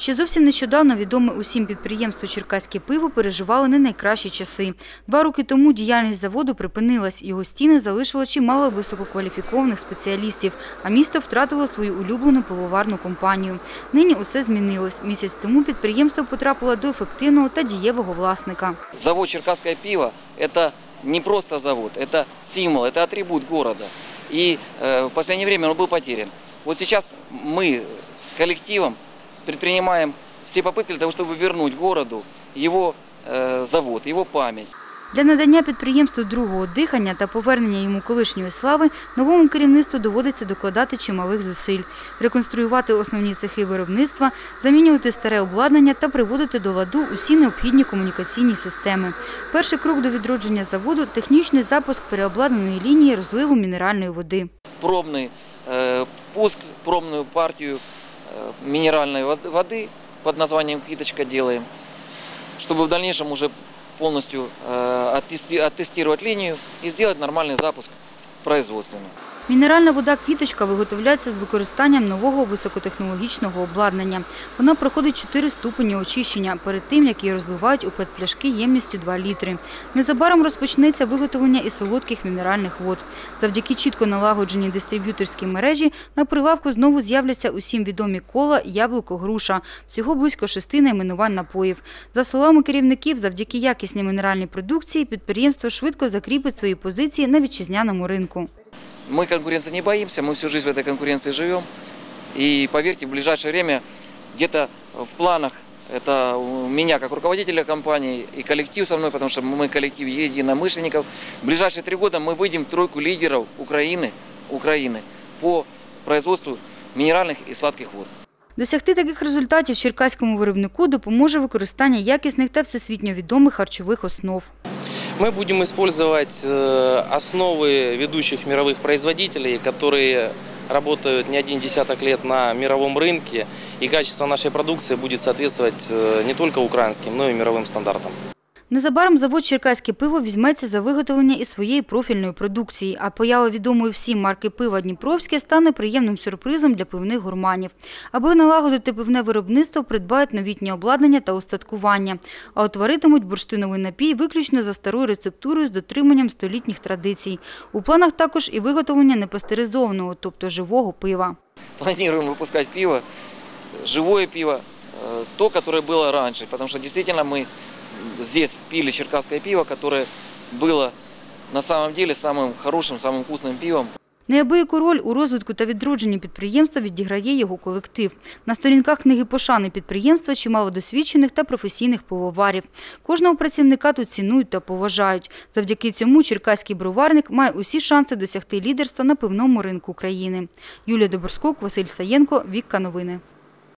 Ще зовсім нещодавно відоме усім підприємство «Черкаське пиво» переживало не найкращі часи. Два роки тому діяльність заводу припинилась, його стіни залишило чимало висококваліфікованих спеціалістів, а місто втратило свою улюблену пивоварну компанію. Нині усе змінилось. Місяць тому підприємство потрапило до ефективного та дієвого власника. Завод «Черкасское пиво» – это не просто завод, это символ, это атрибут города. И э, в последнее время он был потерян. Вот сейчас мы коллективом предпринимаем все попытки для того, чтобы вернуть городу его э, завод, его память. Для надання підприємству другого дихання та повернення йому колишньої слави новому керівництву доводиться докладати чималих зусиль, реконструювати основні цехи виробництва, замінювати старе обладнання та приводити до ладу усі необхідні комунікаційні системи. Перший крок до відродження заводу – технічний запуск переобладнаної лінії розливу мінеральної води. Пробный э, пуск, пробную партию э, минеральной вод- воды под названием «Квиточка» делаем, чтобы в дальнейшем уже полностью э, оттести- оттестировать линию и сделать нормальный запуск производственный. Мінеральна вода «Квіточка» виготовляється з використанням нового високотехнологічного обладнання. Вона проходить 4 ступені очищення перед тим, як її розливають у пет-пляшки ємністю 2 літри. Незабаром розпочнеться виготовлення і солодких мінеральних вод. Завдяки чітко налагодженій дистриб'юторській мережі на прилавку знову з'являться усім відомі кола, яблуко, груша. Всього близько шести найменувань напоїв. За словами керівників, завдяки якісній мінеральній продукції підприємство швидко закріпить свої позиції на вітчизняному ринку. Мы конкуренции не боимся, мы всю жизнь в этой конкуренции живем. И поверьте, в ближайшее время где-то в планах это у меня как руководителя компании и коллектив со мной, потому что мы коллектив единомышленников. В ближайшие три года мы выйдем в тройку лидеров Украины, Украины по производству минеральных и сладких вод. Досягти таких результатів черкаському виробнику допоможе використання якісних та всесвітньо відомих харчових основ. Мы будем использовать э, основы ведущих мировых производителей, которые работают не один десяток лет на мировом рынке, и качество нашей продукции будет соответствовать э, не только украинским, но и мировым стандартам. Незабаром завод «Черкаське пиво» візьметься за виготовлення і своєї профільної продукції, а поява відомої всім марки пива «Дніпровське» стане приємним сюрпризом для пивних гурманів. Аби налагодити пивне виробництво, придбають новітнє обладнання та устаткування, а утворитимуть бурштиновий напій виключно за старою рецептурою з дотриманням столітніх традицій. У планах також і виготовлення непастеризованого, тобто живого пива. Планируем выпускать пиво, живое пиво, э, то, которое было раньше. Потому что действительно мы здесь пили черкасское пиво, которое было на самом деле самым хорошим, самым вкусным пивом. Неабияку роль у розвитку та відродженні підприємства відіграє його колектив. На сторінках книги пошани підприємства чимало досвідчених та професійних пивоварів. Кожного працівника тут цінують та поважають. Завдяки цьому черкаський броварник має усі шанси досягти лідерства на пивному ринку країни. Юлія Доборскок, Василь Саєнко, Вікка Новини.